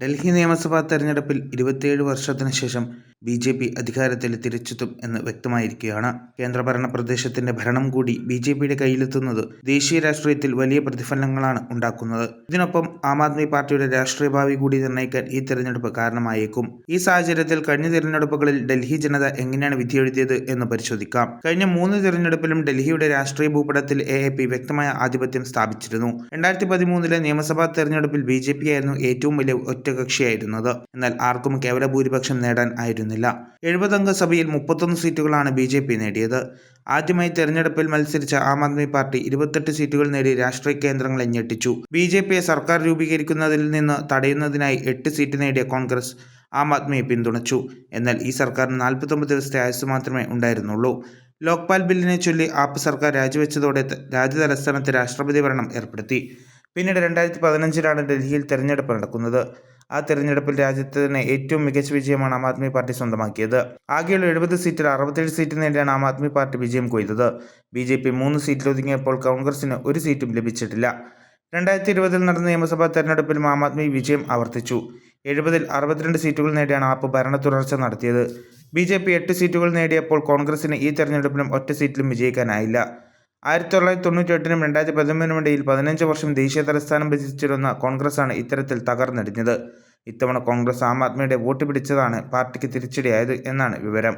ഡൽഹി നിയമസഭാ തെരഞ്ഞെടുപ്പിൽ ഇരുപത്തിയേഴ് വർഷത്തിന് ശേഷം ബി ജെ പി അധികാരത്തിൽ തിരിച്ചെത്തും എന്ന് വ്യക്തമായിരിക്കുകയാണ്. കേന്ദ്രഭരണ പ്രദേശത്തിന്റെ ഭരണം കൂടി ബി ജെ പിയുടെ കയ്യിലെത്തുന്നത് ദേശീയ രാഷ്ട്രീയത്തിൽ വലിയ പ്രതിഫലനങ്ങളാണ് ഉണ്ടാക്കുന്നത്. ഇതിനൊപ്പം ആം ആദ്മി പാർട്ടിയുടെ രാഷ്ട്രീയ ഭാവി കൂടി നിർണയിക്കാൻ ഈ തെരഞ്ഞെടുപ്പ് കാരണമായേക്കും. ഈ സാഹചര്യത്തിൽ കഴിഞ്ഞ തിരഞ്ഞെടുപ്പുകളിൽ ഡൽഹി ജനത എങ്ങനെയാണ് വിധിയെഴുതിയത് എന്ന് പരിശോധിക്കാം. കഴിഞ്ഞ മൂന്ന് തിരഞ്ഞെടുപ്പിലും ഡൽഹിയുടെ രാഷ്ട്രീയ ഭൂപടത്തിൽ എ എ പി വ്യക്തമായ ആധിപത്യം സ്ഥാപിച്ചിരുന്നു. രണ്ടായിരത്തി പതിമൂന്നിലെ നിയമസഭാ തെരഞ്ഞെടുപ്പിൽ ബി ജെ പി ആയിരുന്നു ഏറ്റവും വലിയ ഒറ്റകക്ഷിയായിരുന്നത്. എന്നാൽ ആർക്കും കേവല ഭൂരിപക്ഷം നേടാൻ ആയിരുന്നില്ല എഴുപതംഗ സഭയിൽ മുപ്പത്തൊന്ന് സീറ്റുകളാണ് ബി ജെ പി നേടിയത്. ആദ്യമായി തെരഞ്ഞെടുപ്പിൽ മത്സരിച്ച ആം ആദ്മി പാർട്ടി ഇരുപത്തെട്ട് സീറ്റുകൾ നേടി രാഷ്ട്രീയ കേന്ദ്രങ്ങളെ ഞെട്ടിച്ചു. ബി ജെ പിയെ സർക്കാർ രൂപീകരിക്കുന്നതിൽ നിന്ന് തടയുന്നതിനായി എട്ട് സീറ്റ് നേടിയ കോൺഗ്രസ് ആം ആദ്മിയെ പിന്തുണച്ചു. എന്നാൽ ഈ സർക്കാരിന് നാൽപ്പത്തൊമ്പത് ദിവസത്തെ ആയുസ് മാത്രമേ ഉണ്ടായിരുന്നുള്ളൂ. ലോക്പാൽ ബില്ലിനെ ചൊല്ലി ആപ്പ് സർക്കാർ രാജിവെച്ചതോടെ രാജ്യതലസ്ഥാനത്ത് രാഷ്ട്രപതി ഭരണം ഏർപ്പെടുത്തി. പിന്നീട് രണ്ടായിരത്തി പതിനഞ്ചിലാണ് ഡൽഹിയിൽ തെരഞ്ഞെടുപ്പ് നടക്കുന്നത്. ആ തെരഞ്ഞെടുപ്പിൽ രാജ്യത്തിന് ഏറ്റവും മികച്ച വിജയമാണ് ആം ആദ്മി പാർട്ടി സ്വന്തമാക്കിയത്. ആകെയുള്ള എഴുപത് സീറ്റിൽ അറുപത്തേഴ് സീറ്റ് നേടിയാണ് ആം ആദ്മി പാർട്ടി വിജയം കൊയ്തത്. ബി ജെ പി മൂന്ന് സീറ്റിൽ ഒതുങ്ങിയപ്പോൾ കോൺഗ്രസിന് ഒരു സീറ്റും ലഭിച്ചിട്ടില്ല. രണ്ടായിരത്തി ഇരുപതിൽ നടന്ന നിയമസഭാ തെരഞ്ഞെടുപ്പിലും ആം ആദ്മി വിജയം ആവർത്തിച്ചു. എഴുപതിൽ അറുപത്തിരണ്ട് സീറ്റുകൾ നേടിയാണ് ആപ്പ് ഭരണ തുടർച്ച നടത്തിയത്. ബി ജെ പി എട്ട് സീറ്റുകൾ നേടിയപ്പോൾ കോൺഗ്രസിന് ഈ തെരഞ്ഞെടുപ്പിലും ഒറ്റ സീറ്റിലും വിജയിക്കാനായില്ല. ആയിരത്തി തൊള്ളായിരത്തി തൊണ്ണൂറ്റി എട്ടിനും രണ്ടായിരത്തി പതിമൂന്നിനും ഇടയിൽ പതിനഞ്ച് വർഷം ദേശീയ തലസ്ഥാനം ഭജിച്ചിരുന്ന ആണ് ഇത്തരത്തിൽ തകർന്നടിഞ്ഞത്. ഇത്തവണ കോൺഗ്രസ് ആം ആദ്മിയുടെ വോട്ട് പിടിച്ചതാണ് പാർട്ടിക്ക് തിരിച്ചടിയായത് എന്നാണ് വിവരം.